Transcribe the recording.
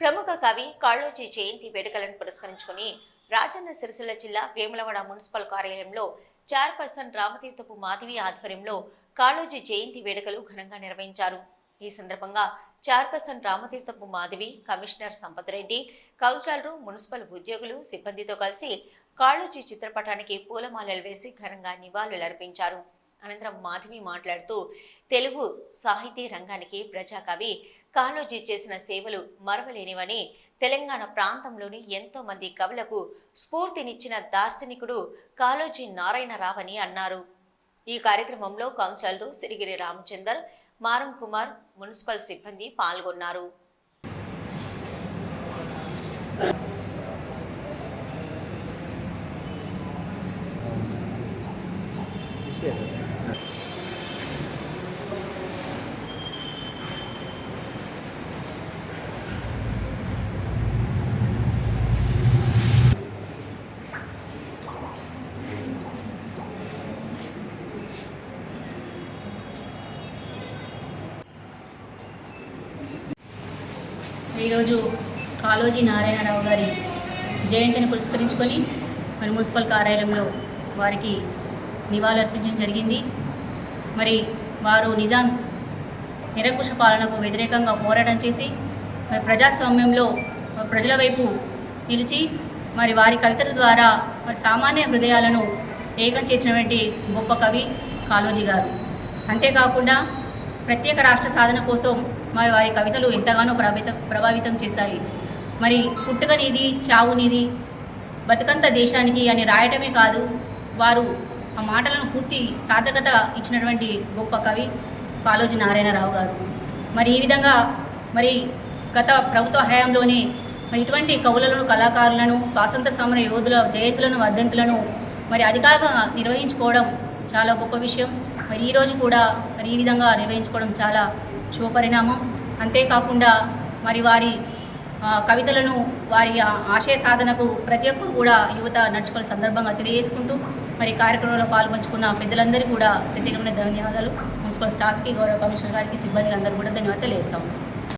ప్రముఖ కవి కాళోజీ జయంతి వేడుకలను పురస్కరించుకుని రాజన్న సిరిసిల్ల జిల్లా వేములవాడ మున్సిపల్ కార్యాలయంలో చైర్పర్సన్ రామతీర్థపు మాధవి ఆధ్వర్యంలో కాళోజీ జయంతి వేడుకలు ఘనంగా నిర్వహించారు. ఈ సందర్భంగా చైర్పర్సన్ రామతీర్థపు మాధవి కమిషనర్ సంపత్ రెడ్డి కౌన్సిలర్లు మున్సిపల్ ఉద్యోగులు సిబ్బందితో కలిసి కాళోజీ చిత్రపటానికి పూలమాలలు వేసి ఘనంగా నివాళులర్పించారు. అనంతరం మాధవి మాట్లాడుతూ తెలుగు సాహితీ రంగానికి ప్రజాకవి కాళోజీ చేసిన సేవలు మరవలేనివని తెలంగాణ ప్రాంతంలోని ఎంతో మంది కవులకు స్ఫూర్తినిచ్చిన దార్శనికుడు కాళోజీ నారాయణరావని అన్నారు. ఈ కార్యక్రమంలో కౌన్సిలర్లు సిరిగిరి రామచందర్ మారం కుమార్ మున్సిపల్ సిబ్బంది పాల్గొన్నారు. ఈరోజు కాళోజీ నారాయణరావు గారి జయంతిని పురస్కరించుకొని మరి మున్సిపల్ కార్యాలయంలో వారికి నివాళులర్పించడం జరిగింది. మరి వారు నిజాం నిరంకుశ పాలనకు వ్యతిరేకంగా పోరాటం చేసి మరి ప్రజాస్వామ్యంలో ప్రజల వైపు నిలిచి మరి వారి కవితల ద్వారా మరి సామాన్య హృదయాలను ఏకం చేసినటువంటి గొప్ప కవి కాళోజీ గారు. అంతేకాకుండా ప్రత్యేక రాష్ట్ర సాధన కోసం మరి వారి కవితలు ఎంతగానో ప్రభావితం ప్రభావితం చేశాయి. మరి పుట్టుక నీది చావు నీది బతుకంత దేశానికి అని రాయటమే కాదు వారు ఆ మాటలను పూర్తి సార్థకత ఇచ్చినటువంటి గొప్ప కవి కాలోజీ నారాయణరావు గారు. మరి ఈ విధంగా మరి గత ప్రభుత్వ హయాంలోనే మరి ఇటువంటి కవులను కళాకారులను స్వాతంత్ర సమర యోధుల జయంతులను వర్ధంతులను మరి అధికారంగా నిర్వహించుకోవడం చాలా గొప్ప విషయం. మరి ఈరోజు కూడా మరి ఈ విధంగా నిర్వహించుకోవడం చాలా శుభపరిణామం. అంతేకాకుండా మరి వారి కవితలను వారి ఆశయ సాధనకు ప్రతి ఒక్కరు కూడా యువత నడుచుకునే సందర్భంగా తెలియజేసుకుంటూ మరి కార్యక్రమంలో పాల్పంచుకున్న పెద్దలందరూ కూడా ప్రత్యేకమైన ధన్యవాదాలు. మున్సిపల్ స్టాఫ్కి గౌరవ కమిషనర్ గారికి సిబ్బందికి అందరూ కూడా ధన్యవాదాలు తెలియజేస్తాము